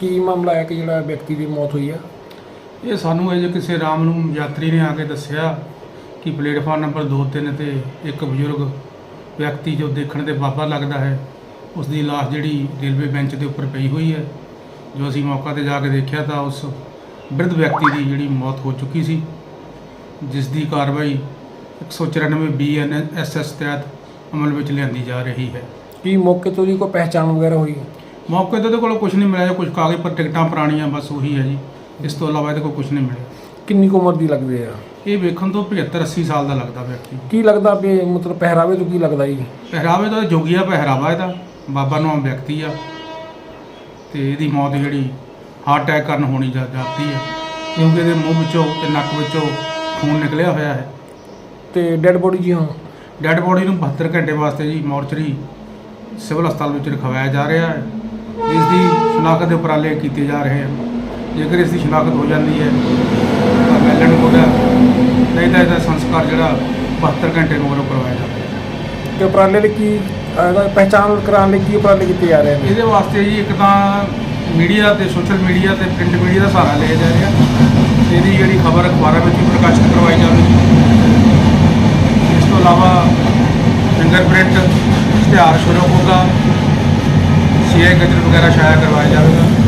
ਕੀ ਮਾਮਲਾ ਹੈ ਕਿ ਜਿਹੜਾ ਵਿਅਕਤੀ ਦੀ ਮੌਤ ਹੋਈ ਆ? ਇਹ ਸਾਨੂੰ ਇਹ ਜੇ ਕਿਸੇ ਰਾਮ ਨੂੰ ਯਾਤਰੀ ਨੇ ਆ ਕੇ ਦੱਸਿਆ ਕਿ ਪਲੇਟਫਾਰਮ ਨੰਬਰ 2 3 ਤੇ ਇੱਕ ਬਜ਼ੁਰਗ ਵਿਅਕਤੀ ਜੋ ਦੇਖਣ ਦੇ ਬਾਬਾ ਲੱਗਦਾ ਹੈ ਉਸ ਦੀ ਲਾਸ਼ ਜਿਹੜੀ ਰੇਲਵੇ ਬੈਂਚ ਦੇ ਉੱਪਰ ਪਈ ਹੋਈ ਹੈ ਜੋ ਅਸੀਂ ਮੌਕਾ ਤੇ ਜਾ ਕੇ ਦੇਖਿਆ ਤਾਂ ਉਸ ਬਿਰਧ ਵਿਅਕਤੀ ਦੀ ਜਿਹੜੀ ਮੌਤ ਹੋ ਚੁੱਕੀ ਸੀ ਜਿਸ ਦੀ ਕਾਰਵਾਈ 194 ਬੀਐਨਐਸਐਸ ਤਹਿਤ ਅਮਲ ਵਿੱਚ ਲਿਆਂਦੀ ਜਾ ਰਹੀ ਹੈ। ਕੀ ਮੌਕੇ ਤੋਂ ਦੀ ਕੋਈ ਪਹਿਚਾਣ ਵਗੈਰਾ ਹੋਈ ਹੈ? ਮੌਕੇ ਤੇ ਉਹਦੇ ਕੋਲ ਕੁਝ ਨਹੀਂ ਮਿਲਿਆ ਕੁਝ ਕਾਗਜ਼ ਪਰ ਟਿਕਟਾਂ ਪੁਰਾਣੀਆਂ ਬਸ ਉਹੀ ਹੈ ਜੀ। ਇਸ ਤੋਂ ਇਲਾਵਾ ਇਹਦੇ ਕੋਲ ਕੁਝ ਨਹੀਂ ਮਿਲਿਆ। ਕਿੰਨੀ ਕੁ ਉਮਰ ਦੀ ਲੱਗਦੀ ਹੈ ਇਹ ਵੇਖਣ ਤੋਂ 75 80 ਸਾਲ ਦਾ ਲੱਗਦਾ ਵਿਅਕਤੀ। ਕੀ ਲੱਗਦਾ ਵੀ ਮਤਲਬ ਪਹਿਰਾਵੇ ਤੋਂ ਕੀ ਲੱਗਦਾ ਜੀ? ਪਹਿਰਾਵੇ ਦਾ ਜੋਗੀਆ ਪਹਿਰਾਵਾ ਇਹਦਾ। ਬਾਬਾ ਨਾਮ ਵਿਅਕਤੀ ਆ ਤੇ ਇਹਦੀ ਮੌਤ ਜਿਹੜੀ ਹਾਰਟ ਅਟੈਕ ਕਾਰਨ ਹੋਣੀ ਜਾ ਜਾਂਦੀ ਹੈ ਕਿਉਂਕਿ ਇਹਦੇ ਮੂੰਹ ਵਿੱਚੋਂ ਤੇ ਨੱਕ ਵਿੱਚੋਂ ਖੂਨ ਨਿਕਲਿਆ ਹੋਇਆ ਹੈ। ਤੇ ਡੈੱਡ ਬੋਡੀ ਜੀ ਹਾਂ ਡੈੱਡ ਬੋਡੀ ਨੂੰ 72 ਘੰਟੇ ਵਾਸਤੇ ਜੀ ਮੋਰਚਰੀ ਸਿਵਲ ਹਸਪਤਾਲ ਵਿੱਚ ਰਖਵਾਇਆ ਜਾ ਰਿਹਾ ਹੈ। ਇਸ ਦੀ ਸ਼ਨਾਖਤ ਦੇ ਉਪਰਾਲੇ ਕੀਤੇ ਜਾ ਰਹੇ ਹਨ। ਜੇਕਰ ਇਸ ਦੀ ਸ਼ਨਾਖਤ ਹੋ ਜਾਂਦੀ ਹੈ ਤਾਂ ਮੈਲਨ ਕੋਦਾ ਨਹੀਂ ਤਾਂ ਇਹਦਾ ਸੰਸਕਾਰ ਜਿਹੜਾ 72 ਘੰਟੇ ਮਗਰੋਂ ਕਰਵਾਇਆ ਜਾਵੇਗਾ ਤੇ ਉਪਰਾਲੇ ਲਈ ਕੀ ਇਹਦਾ ਪਹਿਚਾਣ ਕਰਾਉਣ ਲਈ ਕੀ ਉਪਰਾਲੇ ਕੀਤੇ ਜਾ ਰਹੇ ਨੇ? ਇਹਦੇ ਵਾਸਤੇ ਜੀ ਇੱਕ ਤਾਂ ਮੀਡੀਆ ਤੇ ਸੋਸ਼ਲ ਮੀਡੀਆ ਤੇ ਪ੍ਰਿੰਟ ਮੀਡੀਆ ਦਾ ਸਹਾਰਾ ਲਿਆ ਜਾ ਰਿਹਾ। ਇਹਦੀ ਜਿਹੜੀ ਖਬਰ ਅਖਬਾਰਾਂ ਵਿੱਚ ਵੀ ਪ੍ਰਕਾਸ਼ਿਤ ਕਰਵਾਈ ਜਾਵੇਗੀ ਇਸ ਤੋਂ ਇਲਾਵਾ ਫਿੰਗਰਪ੍ਰਿੰਟ ਇਸ਼ਤਿਹਾਰ ਸ਼ੁਰੂ ਹੋਗਾ ਸੀਆਈ ਗਜਰ ਵਗੈਰਾ ਸ਼ਾਇਆ ਕਰਵਾਇਆ ਜਾਵੇਗਾ।